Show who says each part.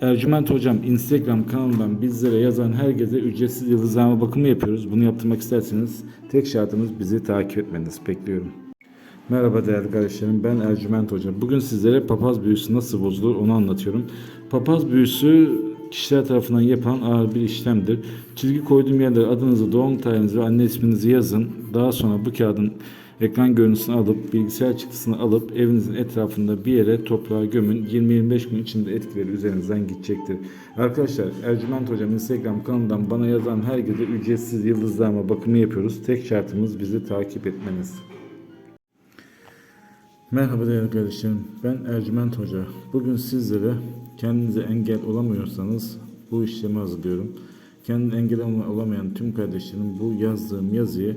Speaker 1: Ercüment Hocam Instagram kanalından bizlere yazan herkese ücretsiz yıldızlama bakımı yapıyoruz. Bunu yaptırmak isterseniz tek şartımız bizi takip etmeniz. Bekliyorum. Merhaba değerli kardeşlerim ben Ercüment Hoca. Bugün sizlere papaz büyüsü nasıl bozulur onu anlatıyorum. Papaz büyüsü kişiler tarafından yapılan ağır bir işlemdir. Çizgi koyduğum yerlere adınızı, doğum tarihinizi ve anne isminizi yazın. Daha sonra bu kağıdın ekran görüntüsünü alıp bilgisayar çıktısını alıp evinizin etrafında bir yere toprağa gömün. 20-25 gün içinde etkileri üzerinizden gidecektir. Arkadaşlar Ercüment Hocam Instagram kanalından bana yazan herkese ücretsiz yıldızlama bakımı yapıyoruz. Tek şartımız bizi takip etmeniz. Merhaba değerli kardeşlerim. Ben Ercüment Hoca. Bugün sizlere kendinize engel olamıyorsanız bu işlemi hazırlıyorum. Kendine engel olamayan tüm kardeşlerim bu yazdığım yazıyı